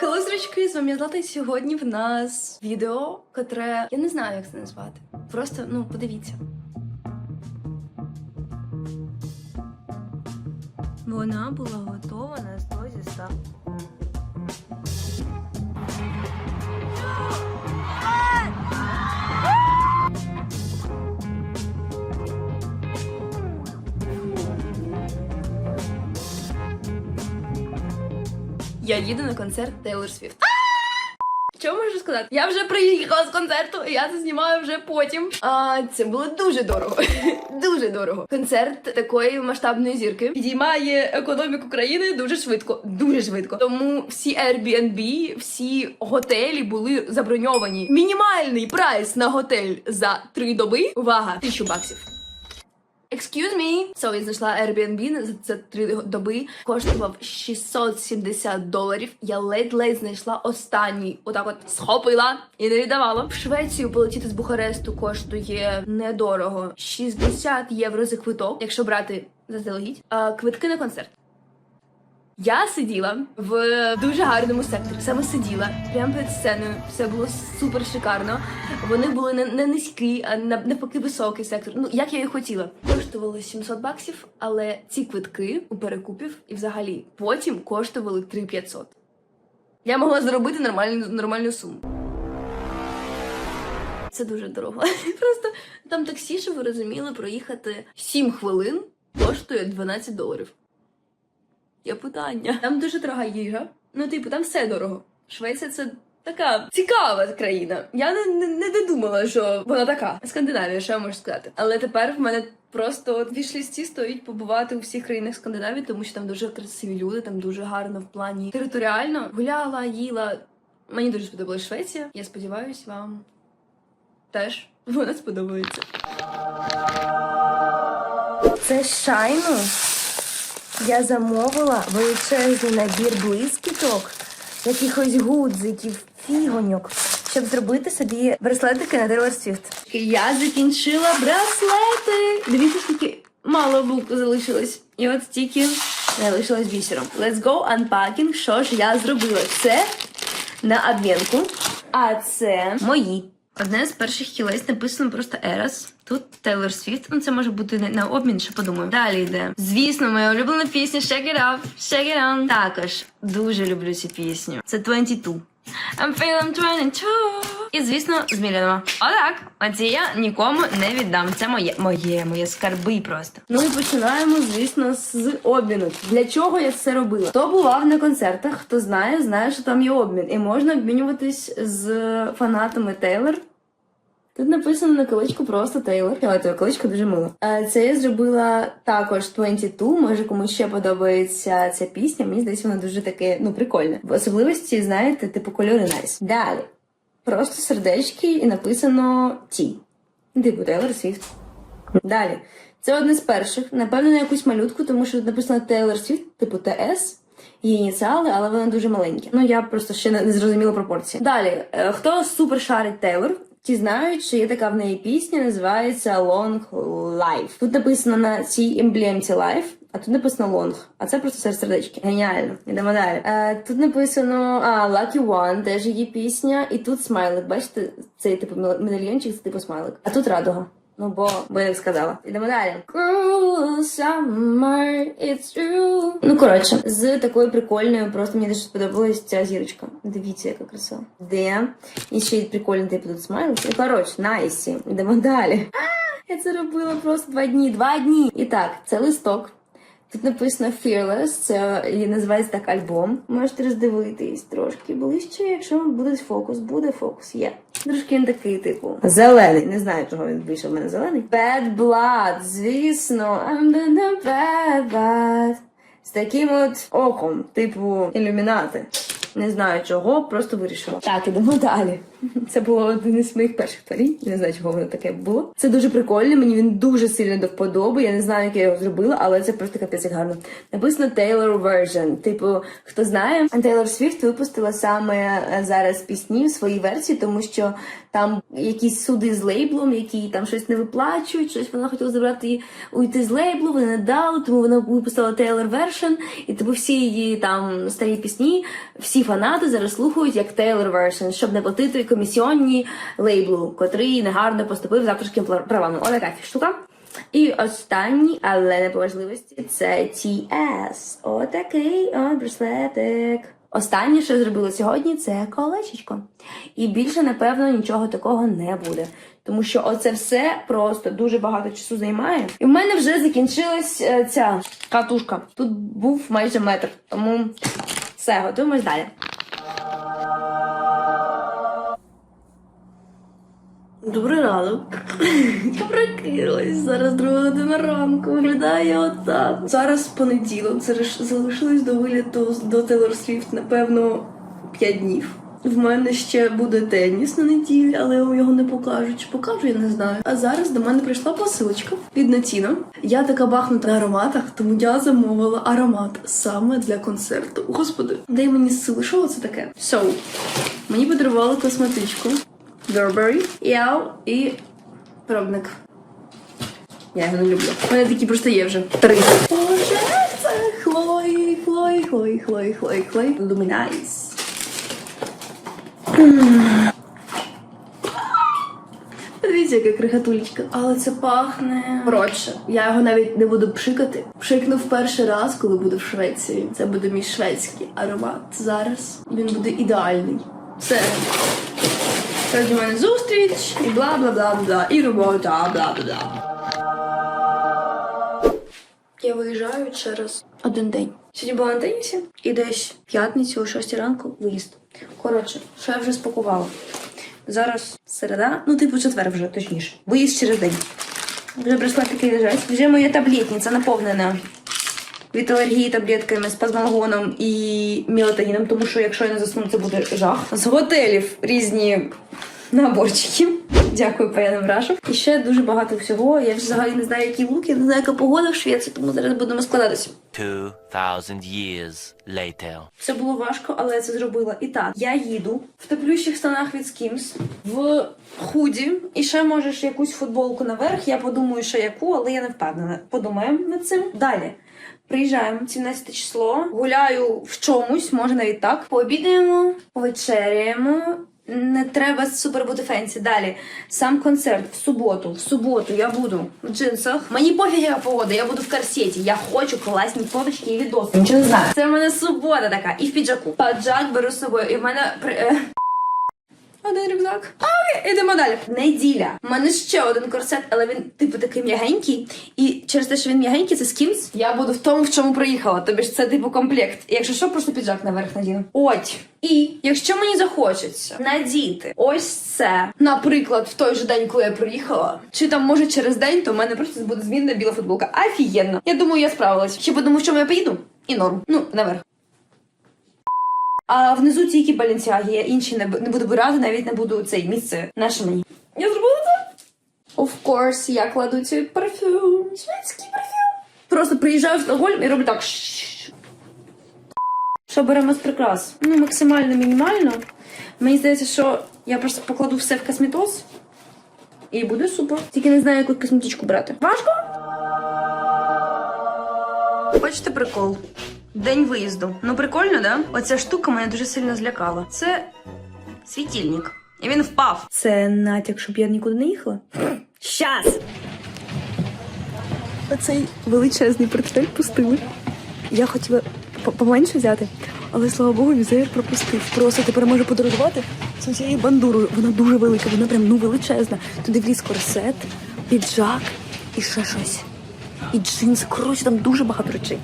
Хело, зрачки, з вами Злата, і сьогодні в нас відео, котре я не знаю, як це назвати. Просто ну подивіться. Вона була готова на 100 зі Я їду на концерт Тейлор Свіфт. Що можу сказати? Я вже приїхала з концерту, і я це знімаю вже потім. А це було дуже дорого. дуже дорого. Концерт такої масштабної зірки підіймає економіку країни дуже швидко. Дуже швидко. Тому всі Airbnb, всі готелі були заброньовані. Мінімальний прайс на готель за три доби. Увага! Тисячу баксів. Excuse me. So, я знайшла Airbnb за це три доби. Коштував 670 доларів. Я ледь-ледь знайшла останній. Отак от схопила і не віддавала. В Швецію полетіти з Бухаресту коштує недорого. 60 євро за квиток, якщо брати заздалегідь. Квитки на концерт. Я сиділа в дуже гарному секторі. Саме сиділа прямо перед сценою. Все було супер шикарно. Вони були не, не низькі, а навпаки високий сектор. Ну як я і хотіла. Коштувало 700 баксів, але ці квитки у перекупів і взагалі потім коштували 3500. Я могла заробити нормальну нормальну суму. Це дуже дорого. Просто там таксі, щоб ви розуміли, проїхати 7 хвилин коштує 12 доларів. Є питання. Там дуже дорога їжа. Ну, типу, там все дорого. Швеція це така цікава країна. Я не, не, не додумала, що вона така. Скандинавія, що я можу сказати. Але тепер в мене просто от в вішлісті стоїть побувати у всіх країнах Скандинавії, тому що там дуже красиві люди, там дуже гарно в плані територіально. Гуляла, їла. Мені дуже сподобалась Швеція. Я сподіваюся, вам теж вона сподобається. Це шайну. Я замовила величезний набір блискіток, якихось гудзиків, фігоньок, щоб зробити собі браслетики на Taylor Swift. Я закінчила браслети. Дивіться, скільки мало бук залишилось. І от стільки залишилось бісером. Let's go unpacking. Що ж я зробила? Це на обмінку, а це мої. Одне з перших кілець написано просто Ерас. Тут Тейлор Swift. Ну це може бути на обмін, ще подумаю. Далі йде. Звісно, моя улюблена пісня Shake It Up, Shake It On. Також дуже люблю цю пісню. Це 22. I'm feeling 22. І, звісно, з Мілянова. Отак. Оці я нікому не віддам. Це моє, моє, моє скарби просто. Ну і починаємо, звісно, з обміну. Для чого я це робила? Хто бував на концертах, хто знає, знає, що там є обмін. І можна обмінюватись з фанатами Тейлор. Тут написано на количку просто Тейлор. Але твоя количка дуже мила. Е, Це я зробила також 22. Може комусь ще подобається ця пісня. Мені здається, вона дуже таке, ну, прикольне. В особливості, знаєте, типу кольори найс. Далі. Просто сердечки і написано Ті. Типу Тейлор Свіфт. Далі. Це одне з перших. Напевно, на якусь малютку, тому що тут написано Тейлор Свіфт, типу ТС. Її ініціали, але вони дуже маленькі. Ну я просто ще не, не зрозуміла пропорції. Далі, е, хто супер шарить Тейлор? Ті знають, що є така в неї пісня, називається Long Life. Тут написано на цій емблемці Life, а тут написано Long. А це просто сердечки. Геніально. Йдемо далі. Е, тут написано а, Lucky One, теж її пісня, і тут смайлик. Бачите, цей типу медальйончик, це типу смайлик. А тут радуга. Ну, бо, бо я так сказала. Ідемо далі. Cruel summer, it's true. Ну, коротше, з такою прикольною, просто мені дуже сподобалась ця зірочка. Дивіться, яка краса. Де? І ще й прикольний типу тут смайлик. Ну, коротше, найсі. Ідемо далі. А, я це робила просто два дні. Два дні. І так, це листок. Тут написано Fearless, це і називається так альбом. Можете роздивитись трошки ближче, якщо буде фокус, буде фокус. Є. Трошки він такий, типу. Зелений. Не знаю, чого він вийшов в мене зелений. Bad Blood, звісно. I'm the bad blood. З таким от оком, типу ілюмінати. Не знаю чого, просто вирішила. Так, ідемо далі. Це було один із моїх перших творінь. Не знаю, чого воно таке було. Це дуже прикольно. Мені він дуже сильно до вподоби. Я не знаю, як я його зробила, але це просто капець гарно. Написано Taylor Version. Типу, хто знає, Taylor Swift випустила саме е, зараз пісні в своїй версії, тому що там якісь суди з лейблом, які там щось не виплачують, щось вона хотіла забрати її уйти з лейблу, вони не дали, тому вона випустила Taylor Version, і типу всі її там старі пісні, всі фанати зараз слухають як Taylor Version, щоб не платити комісіонні лейблу, котрий негарно поступив з авторськими правами. Ось така штука. І останній, але не по важливості, це TS. Отакий от браслетик. Останнє, що зробила сьогодні, це колечечко. І більше, напевно, нічого такого не буде. Тому що оце все просто дуже багато часу займає. І в мене вже закінчилась е, ця катушка. Тут був майже метр. Тому все, готуємось далі. Добрий ранок. Я прокинулась. Зараз друга година ранку. Виглядає отак. Зараз понеділок. Зараз залишилось до виліту до Taylor Swift, напевно, 5 днів. В мене ще буде теніс на неділі, але його не покажуть. Чи покажу, я не знаю. А зараз до мене прийшла посилочка від Натіно. Я така бахнута на ароматах, тому я замовила аромат саме для концерту. Господи, дай мені сили. Що це таке? So, мені подарували косметичку. Burberry, Яу і пробник. Я його не люблю. У мене такі просто є вже. Три. Боже, це Хлої, Хлої, Хлої, Хлої, Хлої, Хлої. Luminais. Дивіться, яка крихатулечка. Але це пахне. Коротше, я його навіть не буду пшикати. Пшикну в перший раз, коли буду в Швеції. Це буде мій шведський аромат. Зараз він буде ідеальний. Все. Сьогодні в мене зустріч, і бла бла бла бла, і робота, бла бла бла. Я виїжджаю через один день. Сьогодні була на тенісі і десь в п'ятницю о 6 ранку виїзд. Коротше, що я вже спакувала. Зараз середа, ну типу четвер вже точніше. Виїзд через день. Вже браслетики лежать. Вже моя таблетниця наповнена від алергії таблетками, спазмалгоном і мелатоніном, тому що якщо я не засну, це буде жах. З готелів різні наборчики. Дякую, паянам Рашу. І ще дуже багато всього. Я взагалі не знаю, які луки, не знаю, яка погода в Швеції, тому зараз будемо складатися. 2,000 years later. Це було важко, але я це зробила. І так, я їду в теплющих штанах від Skims, в худі, і ще можеш якусь футболку наверх. Я подумаю, що яку, але я не впевнена. Подумаємо над цим. Далі. Приїжджаємо 17 число, гуляю в чомусь, може навіть так. Пообідаємо, повечеряємо. Не треба супер бути фенсі. Далі сам концерт в суботу. В суботу я буду в джинсах. Мені пофіг, яка погода, я буду в корсеті. Я хочу класні фоточки і відоси. Нічого не знаю. Це в мене субота така, і в піджаку. Паджак беру з собою, і в мене е, один рюкзак. А, окей, ідемо далі. Неділя. У мене ще один корсет, але він, типу, такий м'ягенький. І через те, що він м'ягенький, це скімс. Я буду в тому, в чому приїхала. Тобі ж це типу комплект. І якщо що, просто піджак наверх надіну. От. І якщо мені захочеться надіти ось це, наприклад, в той же день, коли я приїхала, чи там може через день, то в мене просто буде змінна біла футболка. Офігенно. Я думаю, я справилась. Ще подумаю, в чому я поїду, і норм. Ну, наверх. А внизу тільки баленсіаги, я інші не, не буду брати, навіть не буду цей місце наше мені. Я зробила це? Of course, я кладу цей парфюм. Шведський парфюм. Просто приїжджаю в Стокгольм і роблю так. Що беремо з прикрас? Ну, максимально мінімально. Мені здається, що я просто покладу все в косметоз. І буде супер. Тільки не знаю, яку косметичку брати. Важко? Хочете прикол? День виїзду. Ну прикольно, да? Оця штука мене дуже сильно злякала. Це світильник. І він впав. Це натяк, щоб я нікуди не їхала. Щас! Оцей величезний портфель пустили. Я хотіла поменше взяти, але слава Богу, візеєр пропустив. Просто тепер можу подарувати з цією бандурою. Вона дуже велика, вона прям ну величезна. Туди вліз корсет, піджак і ще щось. І джинси. Коротше, там дуже багато речей.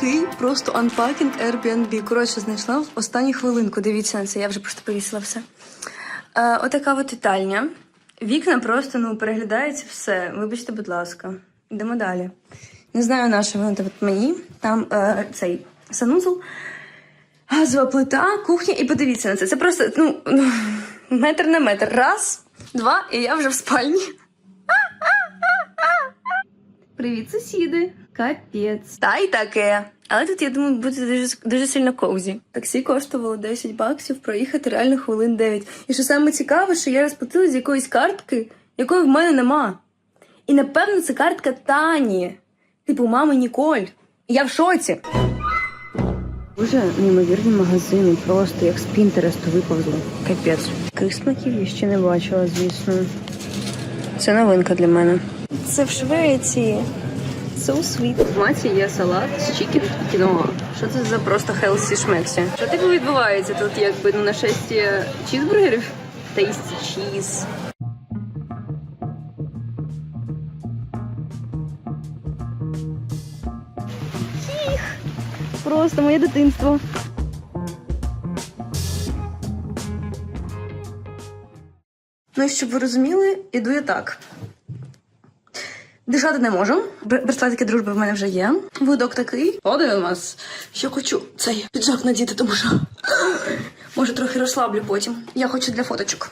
Такий просто анпакінг Airbnb. Коротше, знайшла в останню хвилинку. Дивіться на це, я вже просто повісила все. Е, отака от вітальня. Вікна просто ну переглядається все. Вибачте, будь ласка. Йдемо далі. Не знаю, на що воно тут мені. Там е, цей санузел, газова плита, кухня, і подивіться на це. Це просто ну, ну, метр на метр. Раз, два, і я вже в спальні. Привіт, сусіди. Капець. Та й таке. Але тут, я думаю, буде дуже, дуже сильно ковзі. Таксі коштувало 10 баксів, проїхати реально хвилин 9. І що саме цікаве, що я розплатила з якоїсь картки, якої в мене нема. І напевно це картка Тані. Типу мами Ніколь. Я в шоці. Дуже неймовірні магазини, просто як з Пінтересту виповзли. Капець. Таких смаків я ще не бачила, звісно. Це новинка для мене. Це в Швеції. So sweet. В маті є салат з чікен і кіноа. Що це за просто хелсі шмексі? Що типу відбувається тут, якби ну, нашестя чізбургерів? Тейсті чіз. Просто моє дитинство. Ну і щоб ви розуміли, іду я так. Дишати не можу. Бр- Браслетики дружби в мене вже є. Видок такий. Подивимось. Що хочу цей піджак надіти, тому що може трохи розслаблю потім. Я хочу для фоточок.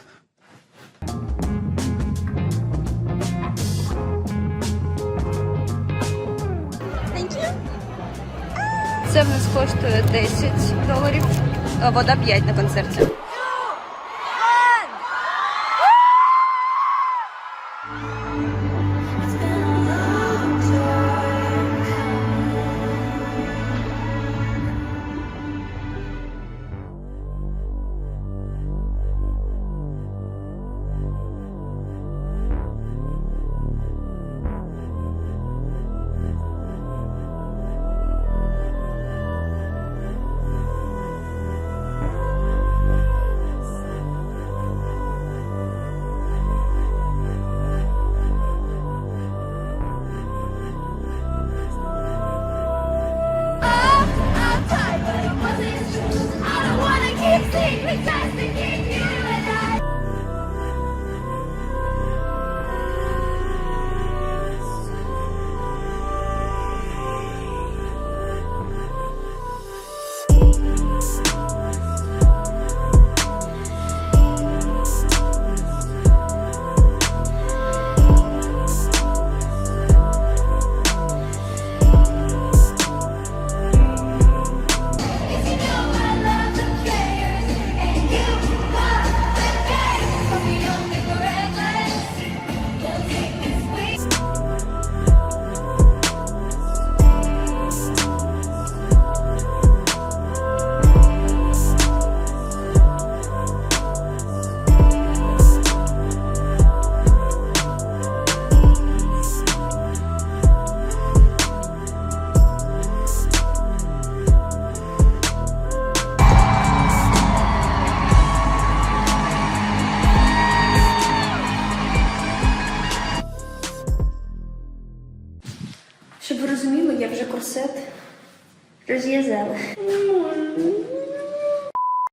Це в нас коштує 10 доларів, вода 5 на концерті. Щоб ви розуміли, я вже корсет розв'язала.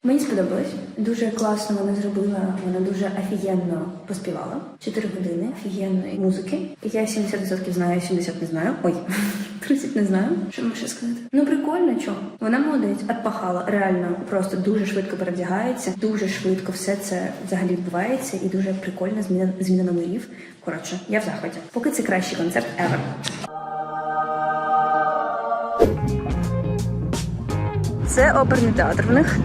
Мені сподобалось. Дуже класно вона зробила. Вона дуже офігенно поспівала. Чотири години офігенної музики. Я 70% знаю, 70 не знаю. Ой, 30 не знаю. Що можу ще сказати? Ну прикольно, чого? Вона молодець, отпахала. Реально, просто дуже швидко перевдягається, дуже швидко все це взагалі відбувається, і дуже прикольна зміна зміна номерів. Коротше, я в захваті. Поки це кращий концерт ever. Це оперний театр в них.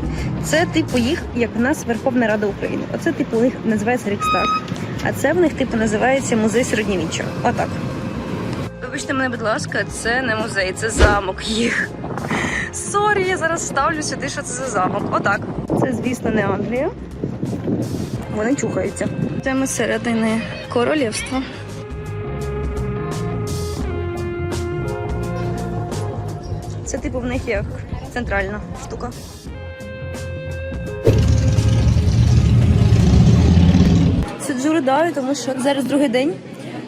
Це типу їх, як в нас Верховна Рада України. Оце типу них називається Рікстаг. А це в них типу називається музей середньовіччя. Отак. Вибачте мене, будь ласка, це не музей, це замок їх. Сорі, я зараз ставлю сюди, що це за замок. Отак. Це, звісно, не Англія. Вони чухаються. Це ми середини королівства. Це типу в них як центральна штука. Сиджу ридаю, тому що зараз другий день.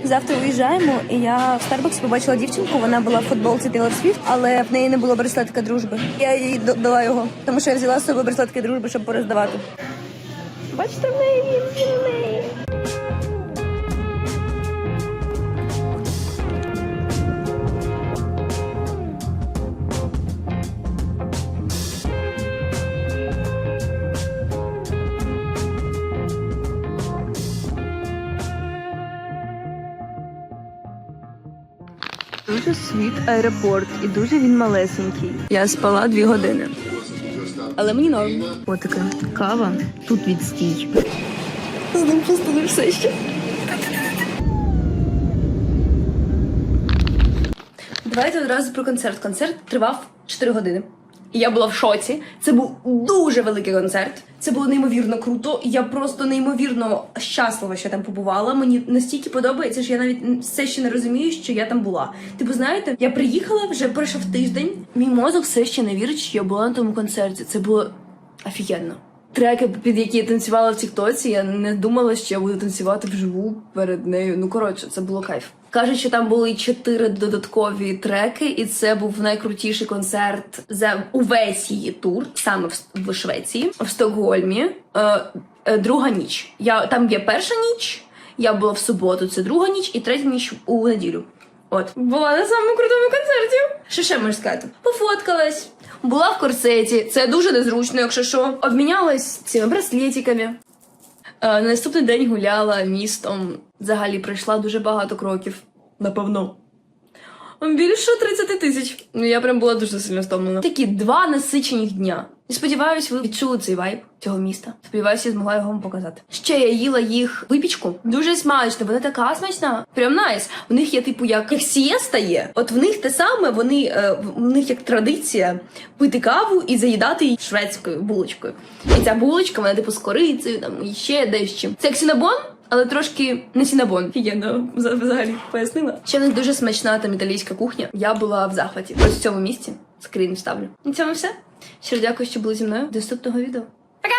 Завтра виїжджаємо, і я в Старбаксі побачила дівчинку. Вона була в футболці Taylor Swift, але в неї не було браслетика дружби. Я їй дала його, тому що я взяла з собою браслетки дружби, щоб пороздавати. Бачите, в неї він в неї. Дуже світ аеропорт і дуже він малесенький. Я спала дві години. Але мені норм. Отака кава. Тут відстій. З ним пустили все ще. Давайте одразу про концерт. Концерт тривав 4 години. І я була в шоці. Це був дуже великий концерт. Це було неймовірно круто. Я просто неймовірно щаслива, що я там побувала. Мені настільки подобається, що я навіть все ще не розумію, що я там була. Типу, знаєте, я приїхала вже пройшов тиждень. Мій мозок все ще не вірить, що я була на тому концерті. Це було офігенно. Треки, під які я танцювала в Тіктоці, я не думала, що я буду танцювати вживу перед нею. Ну коротше, це було кайф. Кажуть, що там були чотири додаткові треки, і це був найкрутіший концерт за увесь її тур, саме в, в Швеції, в Стокгольмі. Е, е, друга ніч. Я там є перша ніч. Я була в суботу, це друга ніч, і третя ніч у неділю. От була на самому крутому концерті. Що ще можу сказати? Пофоткалась. Була в корсеті. Це дуже незручно, якщо що. Обмінялась цими браслетиками. Е, на наступний день гуляла містом. Взагалі пройшла дуже багато кроків. Напевно. Більше 30 тисяч. Ну я прям була дуже сильно стомлена. Такі два насичених дня. І сподіваюсь, ви відчули цей вайб цього міста. Сподіваюся, я змогла його вам показати. Ще я їла їх випічку. Дуже смачно, вона така смачна. Прям найс. У них є типу як, як сієста є. От в них те саме, вони е, в них як традиція пити каву і заїдати її шведською булочкою. І ця булочка, вона типу з корицею, там і ще дещо. Це як сінабон, але трошки не сінабон. Офігенно, взагалі пояснила. Ще в них дуже смачна там італійська кухня. Я була в захваті. Ось в цьому місці скрін вставлю. На цьому все. Щиро дякую, що були зі мною. До наступного відео. Пока!